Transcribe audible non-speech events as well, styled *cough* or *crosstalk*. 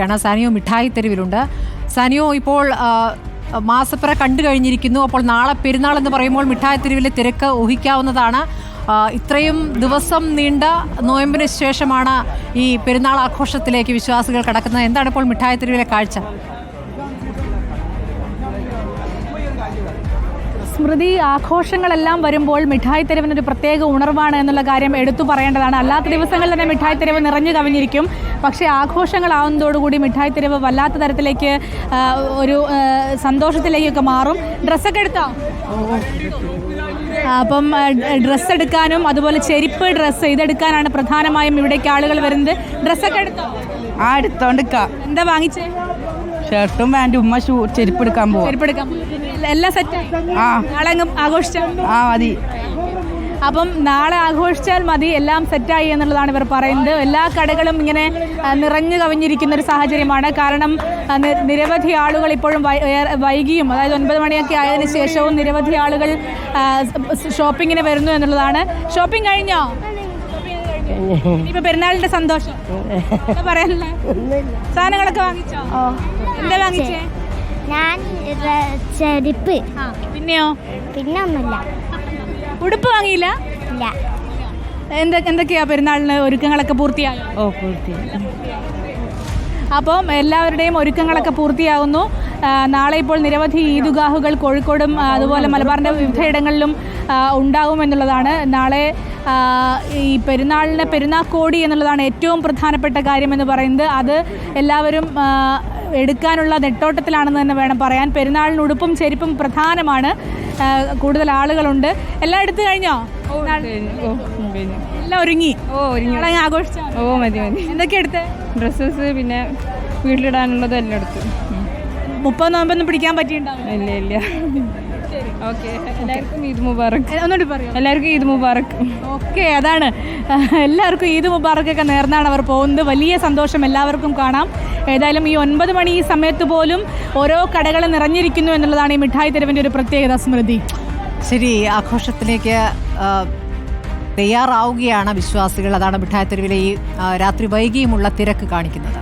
ാണ് സാനിയോ മിഠായി തെരുവിലുണ്ട്. സാനിയോ ഇപ്പോൾ മാസപ്പുറ കണ്ടു കഴിഞ്ഞിരിക്കുന്നു. അപ്പോൾ നാളെ പെരുന്നാൾ എന്ന് പറയുമ്പോൾ മിഠായി തെരുവിലെ തിരക്ക് ഊഹിക്കാവുന്നതാണ്. ഇത്രയും ദിവസം നീണ്ട നോയമ്പിന് ശേഷമാണ് ഈ പെരുന്നാൾ ആഘോഷത്തിലേക്ക് വിശ്വാസികൾ കടക്കുന്നത്. എന്താണ് ഇപ്പോൾ മിഠായി തെരുവിലെ കാഴ്ച? സ്മൃതി ആഘോഷങ്ങളെല്ലാം വരുമ്പോൾ മിഠായി തെരുവിനൊരു പ്രത്യേക ഉണർവാണ് എന്നുള്ള കാര്യം എടുത്തു പറയേണ്ടതാണ്. അല്ലാത്ത ദിവസങ്ങളിൽ തന്നെ മിഠായി തെരുവ് നിറഞ്ഞു കവിഞ്ഞിരിക്കും. പക്ഷേ ആഘോഷങ്ങളാവുന്നതോടുകൂടി മിഠായി തെരുവ് വല്ലാത്ത തരത്തിലേക്ക് ഒരു സന്തോഷത്തിലേക്കൊക്കെ മാറും. ഡ്രസ്സൊക്കെ എടുത്തോ? അപ്പം ഡ്രസ്സ് എടുക്കാനും അതുപോലെ ചെരുപ്പ് ഡ്രസ്സ് ഇതെടുക്കാനാണ് പ്രധാനമായും ഇവിടേക്ക് ആളുകൾ വരുന്നത്. ഡ്രസ്സൊക്കെ എടുത്തോ? ആ എടുത്തോണ്ടിക്ക. എന്താ വാങ്ങിച്ചേ? ഷർട്ടും പാന്റും ഉമ്മ ഷൂ ചെരുപ്പ് എടുക്കാൻ പോകും ചെരുപ്പ് എടുക്കാൻ എല്ലാം സെറ്റായി ആ? നാളെ അങ്ങ് ആഘോഷിച്ചാൽ? ആ മതി. അപ്പം നാളെ ആഘോഷിച്ചാൽ മതി എല്ലാം സെറ്റായി എന്നുള്ളതാണ് ഇവർ പറയുന്നത്. എല്ലാ കടകളും ഇങ്ങനെ നിറഞ്ഞു കവിഞ്ഞിരിക്കുന്ന ഒരു സാഹചര്യമാണ്. കാരണം നിരവധി ആളുകൾ ഇപ്പോഴും വൈകിയും അതായത് ഒൻപത് മണിയൊക്കെ ആയതിനു ശേഷവും നിരവധി ആളുകൾ ഷോപ്പിങ്ങിന് വരുന്നു എന്നുള്ളതാണ്. ഷോപ്പിംഗ് കഴിഞ്ഞോ? ഇനിയിപ്പോ പെരുന്നാളിന്റെ സന്തോഷം. *laughs* പറയാനുള്ള? സാധനങ്ങളൊക്കെ വാങ്ങിച്ചോ? എന്താ വാങ്ങിച്ചേ? ഞാൻ ചെരുപ്പ്. പിന്നെയോ? പിന്നെ ഒന്നുമില്ല ഉടുപ്പ് വാങ്ങിയില്ല? ഇല്ല. എന്തൊ എന്തൊക്കെയാ പെരുന്നാളിന് ഒരുക്കങ്ങളൊക്കെ പൂർത്തിയായോ? ഓ പൂർത്തി. അപ്പം എല്ലാവരുടെയും ഒരുക്കങ്ങളൊക്കെ പൂർത്തിയാകുന്നു നാളെ ഇപ്പോൾ നിരവധി ഈദുഗാഹുകൾ കോഴിക്കോടും അതുപോലെ മലബാറിന്റെ വിവിധയിടങ്ങളിലും ഉണ്ടാകുമെന്നുള്ളതാണ് നാളെ ഈ പെരുന്നാളിന് കോടി എന്നുള്ളതാണ് ഏറ്റവും പ്രധാനപ്പെട്ട കാര്യമെന്ന് പറയുന്നത്. അത് എല്ലാവരും എടുക്കാനുള്ള നെട്ടോട്ടത്തിലാണെന്ന് തന്നെ വേണം പറയാൻ. പെരുന്നാളിന് ഉടുപ്പും ചെരുപ്പും പ്രധാനമാണ്. കൂടുതൽ ആളുകളുണ്ട്. എല്ലാം എടുത്തു കഴിഞ്ഞോ? എല്ലാം ഒരുങ്ങി. ഓ ഒരുങ്ങി. ആഘോഷിച്ചോ? ഓ മതി മതി. എന്തൊക്കെ എടുത്ത്? ഡ്രസ്സസ് പിന്നെ വീട്ടിലിടാനുള്ളതും എല്ലാം എടുത്തു. മുപ്പത് നോമ്പൊന്നും പിടിക്കാൻ പറ്റിയിട്ടുണ്ടാവും ഇല്ല ഇല്ല. എല്ലാവർക്കും ഈദ് മുബാറക്ക് ഒന്നുകൂടി പറയൂ. എല്ലാവർക്കും ഈദ് ഓക്കെ അതാണ്. എല്ലാവർക്കും ഈദ് മുബാറക്കൊക്കെ നേർന്നാണ് അവർ പോകുന്നത്. വലിയ സന്തോഷം എല്ലാവർക്കും കാണാം. ഏതായാലും ഈ ഒൻപത് മണി ഈ സമയത്ത് പോലും ഓരോ കടകൾ നിറഞ്ഞിരിക്കുന്നു എന്നുള്ളതാണ് ഈ മിഠായി തെരുവിന്റെ ഒരു പ്രത്യേകത സ്മൃതി. ശരി ആഘോഷത്തിലേക്ക് തയ്യാറാവുകയാണ് വിശ്വാസികൾ. അതാണ് മിഠായി തെരുവിലെ ഈ രാത്രി വൈകിയുമുള്ള തിരക്ക് കാണിക്കുന്നത്.